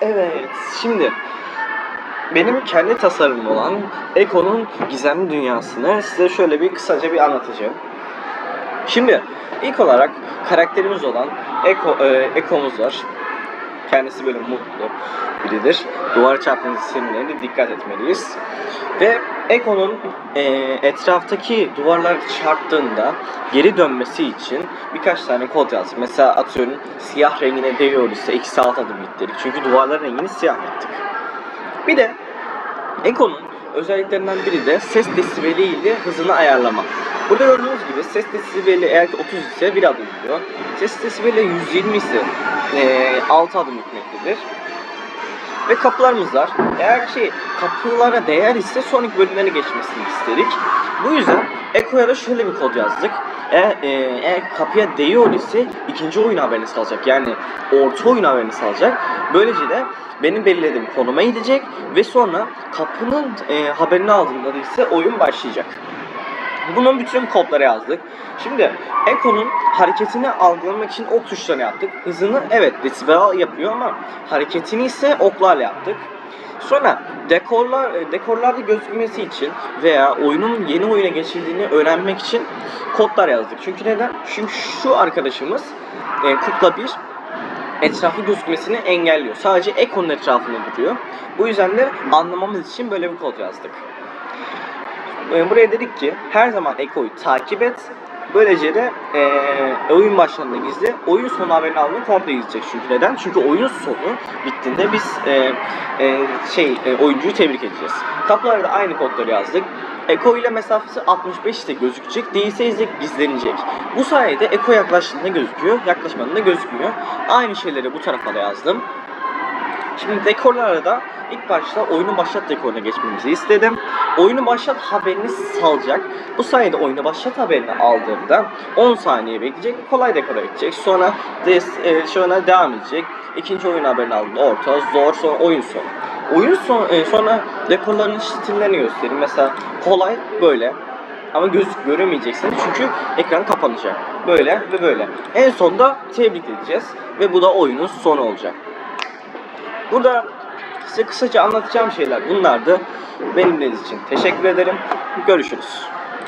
Evet, şimdi benim kendi tasarımım olan Eko'nun gizemli dünyasını size şöyle bir kısaca bir anlatacağım. Şimdi ilk olarak karakterimiz olan Eko, e, Eko'muz var. Kendisi böyle mutlu biridir. Duvar çarpması isimlerine dikkat etmeliyiz. Ve Eko'nun e, etraftaki duvarlar çarptığında geri dönmesi için birkaç tane kod yazdık. Mesela atıyorum siyah rengine değiyor ise eksi alt adım ittirdik. Çünkü duvarların rengini siyah yaptık. Bir de Eko'nun özelliklerinden biri de ses desibeli ile hızını ayarlama. Burada gördüğünüz gibi ses desibeli eğer ki 30 ise 1 adım gidiyor. Ses desibeli 120 ise e, 6 adım gitmektedir. Ve kapılarımız var. Eğer ki kapılara değer ise sonraki bölümlere geçmesini istedik. Bu yüzden Eko'ya da şöyle bir kod yazdık. Eğer, e, eğer kapıya değiyor ise ikinci oyun haberini salacak. Yani orta oyun haberini salacak. Böylece de benim belirlediğim konuma gidecek ve sonra kapının e, haberini aldığında da ise oyun başlayacak. Bunun bütün kodları yazdık. Şimdi Eko'nun hareketini algılamak için ok tuşlarını yaptık. Hızını evet desibel yapıyor ama hareketini ise oklarla yaptık. Sonra dekorlar e, dekorlarda gözükmesi için veya oyunun yeni oyuna geçildiğini öğrenmek için kodlar yazdık. Çünkü neden? Çünkü şu arkadaşımız e, kukla 1 etrafı gözükmesini engelliyor. Sadece Eko'nun etrafında duruyor. Bu yüzden de anlamamız için böyle bir kod yazdık. E, Buraya dedik ki her zaman Eko'yu takip et. Böylece de e, oyun başlarında gizli, oyun sonu haberini almayı komple gizleyecek çünkü neden? Çünkü oyunun sonu bittiğinde biz e, e, şey e, oyuncuyu tebrik edeceğiz. Kapılara da aynı kodları yazdık. Eko ile mesafesi 65 ise gözükecek, değilse ise gizlenecek. Bu sayede Eko yaklaştığında gözüküyor, yaklaşmadığında gözükmüyor. Aynı şeyleri bu tarafa da yazdım. Şimdi dekorlara da ilk başta oyunu başlat dekoruna geçmemizi istedim. Oyunu başlat haberini salacak. Bu sayede oyunu başlat haberini aldığımda 10 saniye bekleyecek. Kolay dekora gidecek. Sonra des, e, sonra devam edecek. İkinci oyun haberini aldığında orta, zor, sonra oyun sonu. Oyun son, e, sonra dekorların stillerini göstereyim. Mesela kolay böyle. Ama göz göremeyeceksiniz çünkü ekran kapanacak. Böyle ve böyle. En sonunda tebrik edeceğiz ve bu da oyunun sonu olacak. Burada size kısaca anlatacağım şeyler bunlardı. Benimle için teşekkür ederim. Görüşürüz.